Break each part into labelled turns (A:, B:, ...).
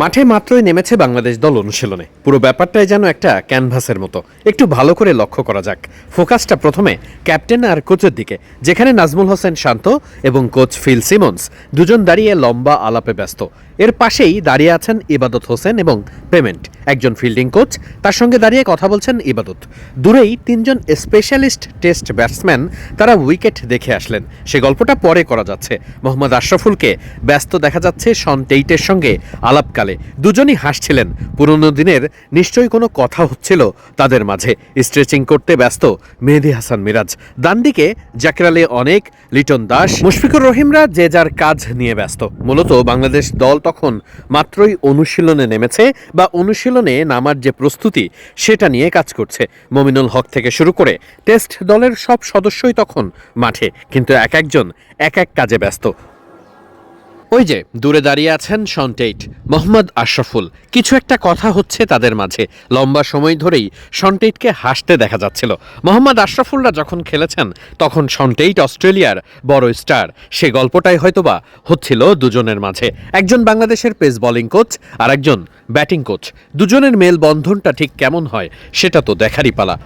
A: মাঠে মাত্রই নেমেছে বাংলাদেশ দল অনুশীলনে। পুরো ব্যাপারটাই যেন একটা ক্যানভাসের মতো। একটু ভালো করে লক্ষ্য করা যাক। ফোকাসটা প্রথমে ক্যাপ্টেন আর কোচের দিকে, যেখানে নাজমুল হোসেন শান্ত এবং কোচ ফিল সিমন্স দুজন দাঁড়িয়ে লম্বা আলাপে ব্যস্ত। এর পাশেই দাঁড়িয়ে আছেন ইবাদত হোসেন এবং পেমেন্ট, একজন ফিল্ডিং কোচ, তার সঙ্গে দাঁড়িয়ে কথা বলছেন ইবাদত। দূরেই তিনজন স্পেশালিস্ট টেস্ট ব্যাটসম্যান তারা উইকেট দেখে আসলেন। সে গল্পটা পরে করা যাচ্ছে। মোহাম্মদ আশরাফুলকে ব্যস্ত দেখা যাচ্ছে শন টেইটের সঙ্গে আলাপকালে দুজনই হাসছিলেন। পুরনো দিনের নিশ্চয়ই কোনো কথা হচ্ছিল তাদের মাঝে। স্ট্রেচিং করতে ব্যস্ত মেহেদি হাসান মিরাজ। ডান দিকে জাকির আলী অনেক, লিটন দাস, মুশফিকুর রহিমরা যে যার কাজ নিয়ে ব্যস্ত। মূলত বাংলাদেশ দল তখন মাত্রই অনুশীলনে নেমেছে বা অনুশীলনে নামার যে প্রস্তুতি সেটা নিয়ে কাজ করছে। মমিনুল হক থেকে শুরু করে টেস্ট দলের সব সদস্যই তখন মাঠে। কিন্তু এক একজন এক এক কাজে ব্যস্ত। ওই যে, দূরে দাঁড়িয়ে আছেন সন্টেইট মোহাম্মদ আশরাফুল। কিছু একটা কথা হচ্ছে তাদের মাঝে। লম্বা সময় ধরেই সন্টেইটকে হাসতে দেখা যাচ্ছিল। মোহাম্মদ আশরাফুলরা যখন খেলেছেন, তখন সন্টেইট অস্ট্রেলিয়ার বড় স্টার। সে গল্পটাই হয়তোবা হচ্ছিল দুজনের মাঝে। একজন বাংলাদেশের পেস বোলিং কোচ আর একজন ব্যাটিং কোচ। দুজনের মেল বন্ধনটা ঠিক কেমন হয়, সেটা তো দেখারই পালা।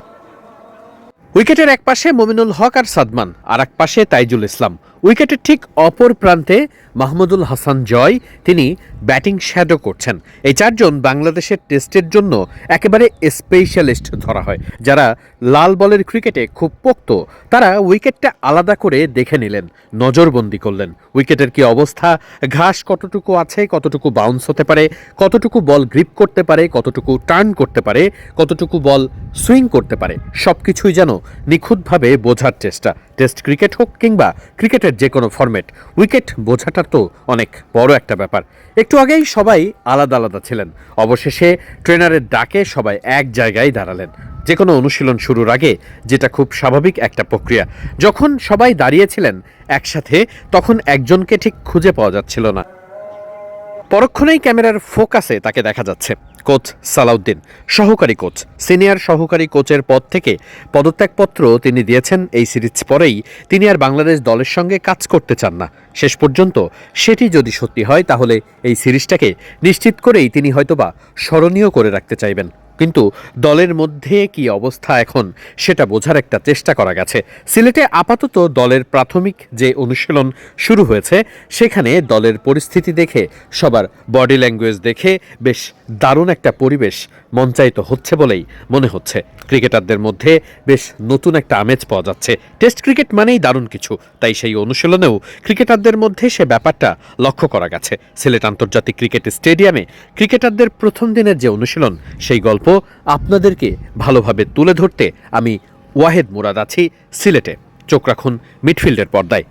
A: উইকেটের এক পাশে মমিনুল হক আর সাদমান, আর এক পাশে তাইজুল ইসলাম। উইকেটের ঠিক অপর প্রান্তে মাহমুদুল হাসান জয়, তিনি ব্যাটিং শ্যাডো করছেন। এই চারজন বাংলাদেশের টেস্টের জন্য একেবারে স্পেশালিস্ট ধরা হয়। যারা লাল বলের ক্রিকেটে খুব পোক্ত, তারা উইকেটটা আলাদা করে দেখে নিলেন, নজরবন্দি করলেন। উইকেটের কি অবস্থা? ঘাস কতটুকু আছে, কতটুকু বাউন্স হতে পারে, কতটুকু বল গ্রিপ করতে পারে, কতটুকু টার্ন করতে পারে, কতটুকু বল সুইং করতে পারে। সব কিছুই যেন নিখুঁতভাবে বোঝার চেষ্টা। টেস্ট ক্রিকেট হোক কিংবা ক্রিকেটের যে কোনো ফরম্যাট, উইকেট বোঝাটা তো অনেক বড় একটা ব্যাপার। একটু আগেই সবাই আলাদা আলাদা ছিলেন। অবশেষে ট্রেনারের ডাকে সবাই এক জায়গায় দাঁড়ালেন। যে কোনো অনুশীলন শুরুর আগে যেটা খুব স্বাভাবিক একটা প্রক্রিয়া। যখন সবাই দাঁড়িয়েছিলেন একসাথে, তখন একজনকে ঠিক খুঁজে পাওয়া যাচ্ছিল না। পরক্ষণেই ক্যামেরার ফোকাসে তাকে দেখা যাচ্ছে। কোচ সালাউদ্দিন। সহকারী কোচ, সিনিয়র সহকারী কোচের পদ থেকে পদত্যাগপত্র তিনি দিয়েছেন এই সিরিজ পরেই। তিনি আর বাংলাদেশ দলের সঙ্গে কাজ করতে চান না। শেষ পর্যন্ত সেটি যদি সত্যি হয়, তাহলে এই সিরিজটাকে নিশ্চিত করেই তিনি হয়তোবা স্মরণীয় করে রাখতে চাইবেন। কিন্তু দলের মধ্যে কি অবস্থা এখন, সেটা বোঝার একটা চেষ্টা করা গেছে। সিলেটে আপাতত দলের প্রাথমিক যে অনুশীলন শুরু হয়েছে, সেখানে দলের পরিস্থিতি দেখে, সবার বডি ল্যাঙ্গুয়েজ দেখে বেশ দারুণ একটা পরিবেশ মঞ্চায়িত হচ্ছে বলেই মনে হচ্ছে। ক্রিকেটারদের মধ্যে বেশ নতুন একটা আমেজ পাওয়া যাচ্ছে। টেস্ট ক্রিকেট মানেই দারুণ কিছু, তাই সেই অনুশীলনেও ক্রিকেটারদের মধ্যে সে ব্যাপারটা লক্ষ্য করা গেছে। সিলেট আন্তর্জাতিক ক্রিকেট স্টেডিয়ামে ক্রিকেটারদের প্রথম দিনের যে অনুশীলন, সেই গল্প আপনাদেরকে ভালোভাবে তুলে ধরতে আমি ওয়াহেদ মুরাদ আছি সিলেটে। চোখ রাখুন মিডফিল্ডের পর্দায়।